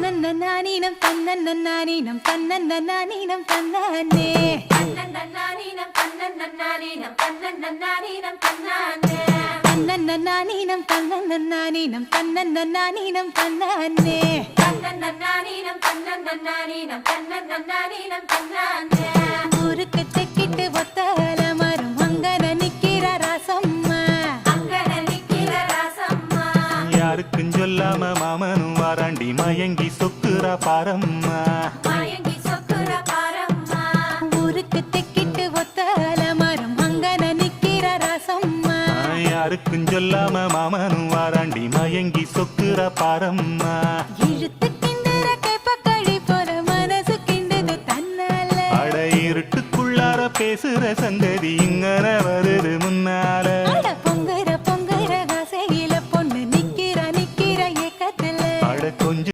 தன்னன்னீனம் தன்னன்னீனம் தன்னன்னீனம் தன்னானே தன்னன்னன்னானீனம் தன்னன்னன்னானீனம் தன்னன்னன்னானீனம் தன்னானே தன்னன்னீனம் தன்னன்னீனம் தன்னன்னீனம் தன்னானே தன்னன்னன்னானீனம் தன்னன்னன்னானீனம் தன்னன்னன்னானீனம் தன்னானே யாருக்கும் சொல்லாம மாமனும் வாராண்டி மயங்கி சொக்குறா பாரம்மா. மயங்கி சொக்குற பாரம்மா. ஊருக்கு தெக்கிட்டு ஒத்தல மரம் அங்கன நிக்கிற ராசம்மா. யாருக்கும் சொல்லாம மாமனும் வாராண்டி மயங்கி சொக்குறா பாரம்மா. இழுத்து கிண்டுற கைப்பக்கழி போற மனசு கிண்டுது தன்னால அட இருட்டுக்குள்ளார பேசுற சங்கதி